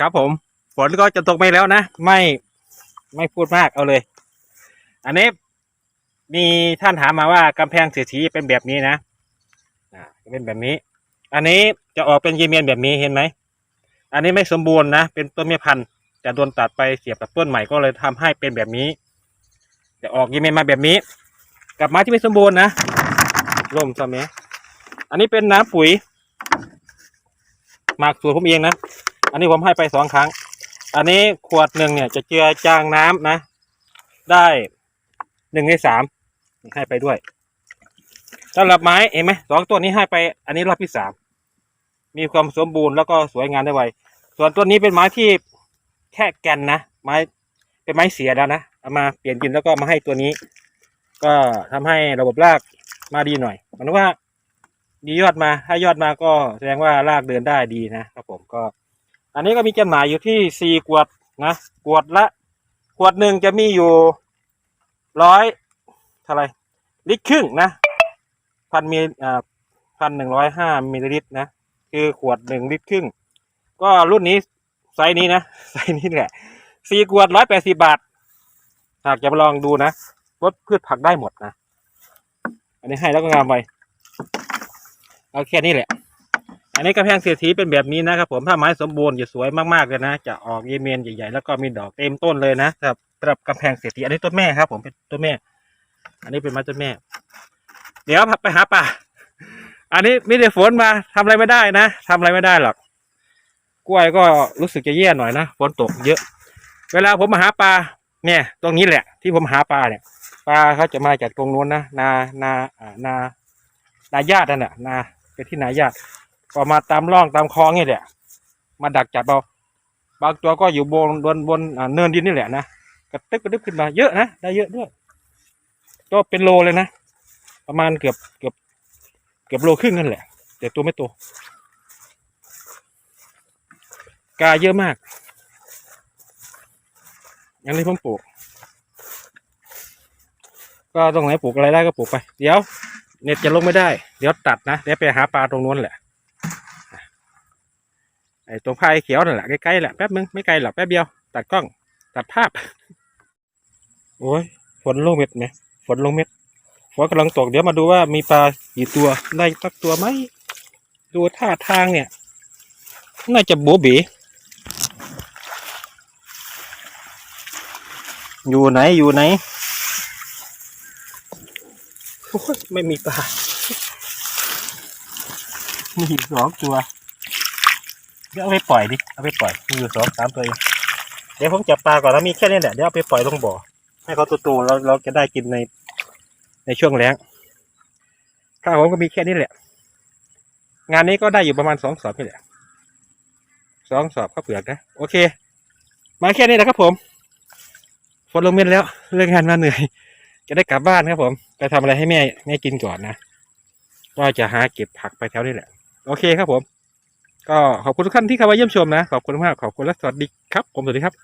ครับผม ฝนก็จะตกไปแล้วนะ ไม่ไม่พูดมากเอาเลย อันนี้มีท่านถามมาว่ากำแพงเศรษฐีเป็นแบบนี้นะอ่าเป็นแบบนี้ อันนี้จะออกเป็นเยเมียนแบบนี้เห็นไหม อันนี้ไม่สมบูรณ์นะ เป็นต้นเมียพันธุ์จะโดนตัดไปเสียบกับต้นใหม่ก็เลยทำให้เป็นแบบนี้ จะออกเยเมียนมาแบบนี้ กับไม้ที่ไม่สมบูรณ์นะล่มซะไหมอันนี้เป็นน้ำปุ๋ยหมักสูตรผมเองนะ อันนี้ผมให้ไปสองครั้ง อันนี้ขวดหนึ่งเนี่ยจะเจือจางน้ำนะ ได้หนึ่งในสามให้ไปด้วยสำหรับไม้เห็นไหมสองตัวนี้ให้ไป อันนี้รอบที่สามมีความสมบูรณ์แล้วก็สวยงามได้ไวส่วนตัวนี้เป็นไม้ที่แค่แกนนะไม้เป็นไม้เสียแล้วนะเอามาเปลี่ยนดินแล้วก็มาให้ตัวนี้ ก็ทำให้ระบบรากมาดีหน่อยหมายว่าดียอดมาถ้ายอดมาก็แสดงว่ารากเดินได้ดีนะครับผมก็ อันนี้ก็มีจำหน่ายอยู่ที่สี่ขวดนะขวดละขวดหนึ่งจะมีอยู่ร้อยเท่าไรลิตรครึ่งนะพันมีอ่าพันหนึ่งร้อยห้ามิลลิลิตรนะคือขวดหนึ่งลิตรครึ่ง ก็รุ่นนี้ไซส์นี้นะไซส์นี้แหละสี่ขวดร้อยแปดสิบาท หากจะมาลองดูนะลดพืชผักได้หมดนะ อันนี้ให้แล้วก็งามไปเอาแค่นี้แหละ อันนี้กระแพงเศรษฐีเป็นแบบนี้นะครับผมถ้าไม้สมบูรณ์จะสวยมากๆเลยนะ จะออกเยเมนใหญ่ๆแล้วก็มีดอกเต็มต้นเลยนะสำหรับสำหรับกำแพงเศรษฐีอันนี้ต้นแม่ครับ ผมเป็นต้นแม่ อันนี้เป็นไม้ต้นแม่ เดี๋ยวไปหาป่าอันนี้มีแต่ฝนมาทำอะไรไม่ได้นะทำอะไรไม่ได้หรอกกล้วยก็รู้สึกจะแย่หน่อยนะฝนตกเยอะ เวลาผมมาหาปลาเนี่ย ตรงนี้แหละ ที่ผมหาปลาเนี่ยปลาเขาจะมาจากตรงนู้นนะนานาอ่านานาญาตินั่นแหละนาเป็นที่นาญาติ ก็มาตามร่องตามคลองนี่แหละ มาดักจับเอาบางตัวก็อยู่บนบนบนเนินดินนี่แหละนะกระตึกกระดึบขึ้นมาเยอะนะได้เยอะด้วย ก็เป็นโลเลยนะ ประมาณเกือบเกือบเกือบโลครึ่งนั่นแหละ แต่ตัวไม่โตกาเยอะมากอย่างนี้ผมปลูก ก็ตรงไหนปลูกอะไรได้ก็ปลูกไป เดี๋ยว เน็ตจะลงไม่ได้ เดี๋ยวตัดนะ เดี๋ยวไปหาปลาตรงนู้นแหละ ไอ้ตรงพายเขียวนั่นแหละใกล้ๆแหละแป๊บนึงไม่ไกลหรอกแป๊บเดียว ตัดกล้อง ตัดภาพ โอ้ยฝนลงเม็ดไหมฝนลงเม็ดฝนกำลังตกเดี๋ยวมาดูว่ามีปลากี่ตัวได้สักตัวไหมดูท่าทางเนี่ย น่าจะโบเบอยู่ไหนอยู่ไหนไม่มีปลามีสองตัว เดี๋ยวเอาไปปล่อยดิ เอาไปปล่อยมีอยู่สองสามตัวเองเดี๋ยวผมจับปลาก่อนแล้วมีแค่นี้แหละ เดี๋ยวเอาไปปล่อยลงบ่อ ให้เขาโตๆเราเราจะได้กินในในช่วงแล้งข้าวผมก็มีแค่นี้แหละ งานนี้ก็ได้อยู่ประมาณสองสอบนี่แหละสองสอบข้าวเปลือกนะ โอเค มาแค่นี้นะครับผมฝนลงเม็ดแล้วเรื่องงานมาเหนื่อย จะได้กลับบ้านครับผม ไปทำอะไรให้แม่แม่กินก่อนนะ ก็จะหาเก็บผักไปแถวนี้แหละ โอเคครับผม ก็ขอบคุณทุกท่านที่เข้ามาเยี่ยมชมนะ ขอบคุณมาก ขอบคุณและสวัสดีครับผมสวัสดีครับ